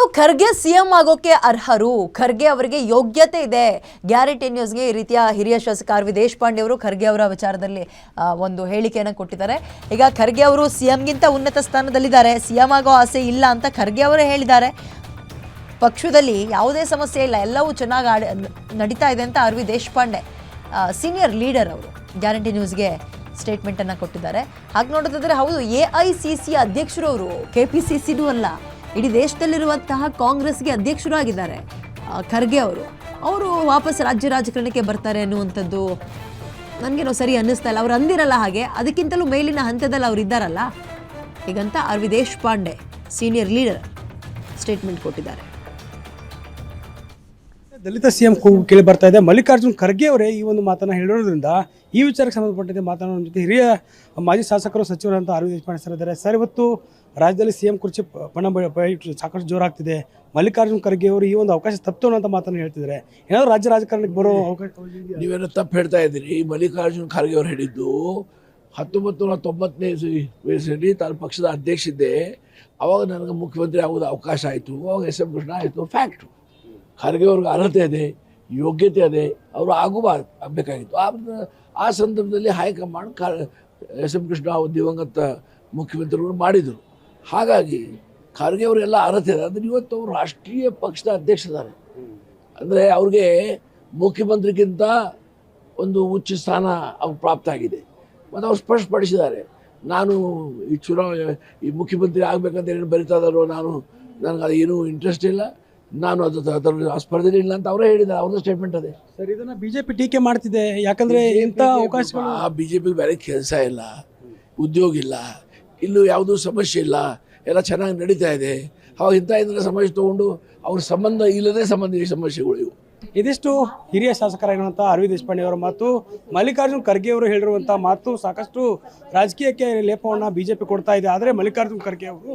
ಇನ್ನು ಖರ್ಗೆ ಸಿಎಂ ಆಗೋಕೆ ಅರ್ಹರು? ಖರ್ಗೆ ಅವರಿಗೆ ಯೋಗ್ಯತೆ ಇದೆ. ಗ್ಯಾರಂಟಿ ನ್ಯೂಸ್ಗೆ ಈ ರೀತಿಯ ಹಿರಿಯ ಶಾಸಕ ಆರ್ ವಿ ದೇಶಪಾಂಡೆ ಅವರು ಖರ್ಗೆ ಅವರ ವಿಚಾರದಲ್ಲಿ ಒಂದು ಹೇಳಿಕೆಯನ್ನು ಕೊಟ್ಟಿದ್ದಾರೆ. ಈಗ ಖರ್ಗೆ ಅವರು ಸಿಎಂಗಿಂತ ಉನ್ನತ ಸ್ಥಾನದಲ್ಲಿದ್ದಾರೆ. ಸಿಎಂ ಆಗೋ ಆಸೆ ಇಲ್ಲ ಅಂತ ಖರ್ಗೆ ಅವರೇ ಹೇಳಿದ್ದಾರೆ. ಪಕ್ಷದಲ್ಲಿ ಯಾವುದೇ ಸಮಸ್ಯೆ ಇಲ್ಲ. ಎಲ್ಲವೂ ಚೆನ್ನಾಗಿ ಆಡ, ನಡೀತಾ ಇದೆ ಅಂತ R V Deshpande senior leader ಅವರು ಗ್ಯಾರಂಟಿ ನ್ಯೂಸ್ಗೆ ಸ್ಟೇಟ್ಮೆಂಟನ್ನು ಕೊಟ್ಟಿದ್ದಾರೆ. ಹಾಗೆ ನೋಡೋದಾದ್ರೆ ಹೌದು, ಎ ಐ ಸಿ ಸಿ ಅಧ್ಯಕ್ಷರು ಅವರು ಕೆ ಪಿ ಸಿ ಸಿನೂ ಅಲ್ಲ ಇಡೀ ದೇಶದಲ್ಲಿರುವಂತಹ ಕಾಂಗ್ರೆಸ್ಗೆ ಅಧ್ಯಕ್ಷರು ಆಗಿದ್ದಾರೆ ಖರ್ಗೆ ಅವರು. ಅವರು ವಾಪಸ್ ರಾಜ್ಯ ರಾಜಕಾರಣಕ್ಕೆ ಬರ್ತಾರೆ ಅನ್ನುವಂಥದ್ದು ನನಗೇನೋ ಸರಿ ಅನ್ನಿಸ್ತಾ ಇಲ್ಲ. ಅವ್ರು ಅಂದಿರಲ್ಲ ಹಾಗೆ, ಅದಕ್ಕಿಂತಲೂ ಮೇಲಿನ ಹಂತದಲ್ಲಿ ಅವ್ರು ಇದ್ದಾರಲ್ಲ? ಹೀಗಂತ ಅರ್ವಿ ದೇಶಪಾಂಡೆ ಸೀನಿಯರ್ ಲೀಡರ್ ಸ್ಟೇಟ್ಮೆಂಟ್ ಕೊಟ್ಟಿದ್ದಾರೆ. ದಲಿತ ಸಿಎಂ ಕೂಗು ಕೇಳಿ ಬರ್ತಾ ಇದೆ. ಮಲ್ಲಿಕಾರ್ಜುನ್ ಖರ್ಗೆ ಅವರೇ ಈ ಒಂದು ಮಾತನ್ನು ಹೇಳಿರೋದ್ರಿಂದ ಈ ವಿಚಾರಕ್ಕೆ ಸಂಬಂಧಪಟ್ಟಂತೆ ಮಾತನಾಡೋ ಜೊತೆ ಹಿರಿಯ ಮಾಜಿ ಶಾಸಕರು ಸಚಿವರಂತ ಅರವಿಂದ್ ದೇಶಪಾಂಡೆ ಸರ್ ಇದ್ದಾರೆ. ಸರ್, ಇವತ್ತು ರಾಜ್ಯದಲ್ಲಿ ಸಿಎಂ ಕುರ್ಚಿ ಪಣ ಸಾಕಷ್ಟು ಜೋರಾಗ್ತಿದೆ. ಮಲ್ಲಿಕಾರ್ಜುನ್ ಖರ್ಗೆ ಅವರು ಈ ಒಂದು ಅವಕಾಶ ತಪ್ಪು ಅಂತ ಮಾತನ್ನು ಹೇಳ್ತಿದ್ದಾರೆ. ಏನಾದರೂ ರಾಜ್ಯ ರಾಜಕಾರಣಕ್ಕೆ ಬರೋ ಅವಕಾಶ ನೀವೇನು ತಪ್ಪು ಹೇಳ್ತಾ ಇದ್ದೀರಿ. ಮಲ್ಲಿಕಾರ್ಜುನ್ ಖರ್ಗೆ ಅವರು ಹೇಳಿದ್ದು ಹತ್ತೊಂಬತ್ತು ನೂರ ತೊಂಬತ್ತನೇ ವಯಸ್ಸಲ್ಲಿ ತಾನು ಪಕ್ಷದ ಅಧ್ಯಕ್ಷ ಇದ್ದೆ. ಅವಾಗ ನನಗೆ ಮುಖ್ಯಮಂತ್ರಿ ಆಗೋದು ಅವಕಾಶ ಆಯಿತು. ಅವಾಗ ಎಸ್ ಎಂ ಕೃಷ್ಣ ಆಯಿತು. ಫ್ಯಾಕ್ಟು ಖರ್ಗೆ ಅವ್ರಿಗೆ ಅರ್ಹತೆ ಇದೆ, ಯೋಗ್ಯತೆ ಇದೆ, ಅವರು ಆಗುವ ಆಗಬೇಕಾಗಿತ್ತು. ಆ ಆ ಸಂದರ್ಭದಲ್ಲಿ ಹೈಕಮಾಂಡ್ ಕ ಎಸ್ ಎಂ ಕೃಷ್ಣ ದಿವಂಗತ ಮುಖ್ಯಮಂತ್ರಿಗಳು ಮಾಡಿದರು. ಹಾಗಾಗಿ ಖರ್ಗೆ ಅವರೆಲ್ಲ ಅರ್ಹತೆ ಇದೆ. ಅಂದರೆ ಇವತ್ತು ಅವರು ರಾಷ್ಟ್ರೀಯ ಪಕ್ಷದ ಅಧ್ಯಕ್ಷರಿದ್ದಾರೆ. ಅಂದರೆ ಅವ್ರಿಗೆ ಮುಖ್ಯಮಂತ್ರಿಗಿಂತ ಒಂದು ಉಚ್ಚ ಸ್ಥಾನ ಅವ್ರು ಪ್ರಾಪ್ತ ಆಗಿದೆ. ಮತ್ತು ಅವ್ರು ಸ್ಪಷ್ಟಪಡಿಸಿದ್ದಾರೆ. ನಾನು ಈ ಚುನಾವಣೆ ಈ ಮುಖ್ಯಮಂತ್ರಿ ಆಗಬೇಕಂತ ಏನು ಬರಿತಾ ಇದ್ದಾರೋ, ನಾನು, ನನಗೆ ಅದು ಏನೂ ಇಂಟ್ರೆಸ್ಟ್ ಇಲ್ಲ. ನಾನು ಅದು ಆ ಸ್ಪರ್ಧೆ ಇಲ್ಲ ಅಂತ ಅವರೇ ಹೇಳಿದ ಅವ್ರದ್ದು ಸ್ಟೇಟ್ಮೆಂಟ್ ಅದೇ. ಸರ್ ಇದನ್ನ ಬಿಜೆಪಿ ಟೀಕೆ ಮಾಡ್ತಿದೆ ಯಾಕಂದ್ರೆ ಇಂಥ ಅವಕಾಶಗಳು ಆ ಬಿ ಜೆ ಪಿಗೆ ಬೇರೆ ಕೆಲಸ ಇಲ್ಲ ಉದ್ಯೋಗ ಇಲ್ಲ ಇಲ್ಲೂ ಯಾವುದೂ ಸಮಸ್ಯೆ ಇಲ್ಲ ಎಲ್ಲ ಚೆನ್ನಾಗಿ ನಡೀತಾ ಇದೆ. ಅವಾಗ ಇಂಥ ಇದನ್ನ ಸಮಸ್ಯೆ ತೊಗೊಂಡು ಅವ್ರ ಸಂಬಂಧ ಇಲ್ಲದೇ ಸಂಬಂಧ ಸಮಸ್ಯೆಗಳು ಇವು. ಇದಿಷ್ಟು ಹಿರಿಯ ಶಾಸಕರಾಗಿರುವಂತಹ ಅರವಿಂದ್ ದೇಶಪಾಂಡೆ ಅವರ ಮಾತು. ಮಲ್ಲಿಕಾರ್ಜುನ್ ಖರ್ಗೆ ಅವರು ಹೇಳಿರುವಂತಹ ಮಾತು ಸಾಕಷ್ಟು ರಾಜಕೀಯಕ್ಕೆ ಲೇಪವನ್ನು ಬಿಜೆಪಿ ಕೊಡ್ತಾ ಇದೆ. ಆದರೆ ಮಲ್ಲಿಕಾರ್ಜುನ್ ಖರ್ಗೆ ಅವರು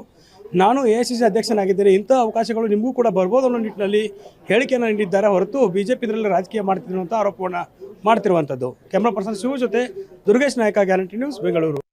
ನಾನು ಎ ಸಿ ಸಿ ಅಧ್ಯಕ್ಷನಾಗಿದ್ದೇನೆ. ಇಂಥ ಅವಕಾಶಗಳು ನಿಮಗೂ ಕೂಡ ಬರ್ಬೋದು ಅನ್ನೋ ನಿಟ್ಟಿನಲ್ಲಿ ಹೇಳಿಕೆಯನ್ನು ನೀಡಿದ್ದಾರೆ. ಹೊರತು ಬಿ ಜೆ ಪಿ ಇದರಲ್ಲಿ ರಾಜಕೀಯ ಮಾಡ್ತಿದ್ರು ಅಂತ ಆರೋಪವನ್ನು ಮಾಡ್ತಿರುವಂಥದ್ದು. ಕ್ಯಾಮ್ರಾ ಪರ್ಸನ್ ಶಿವ ಜೊತೆ ದುರ್ಗೇಶ್ ನಾಯಕ, ಗ್ಯಾರಂಟಿ ನ್ಯೂಸ್, ಬೆಂಗಳೂರು.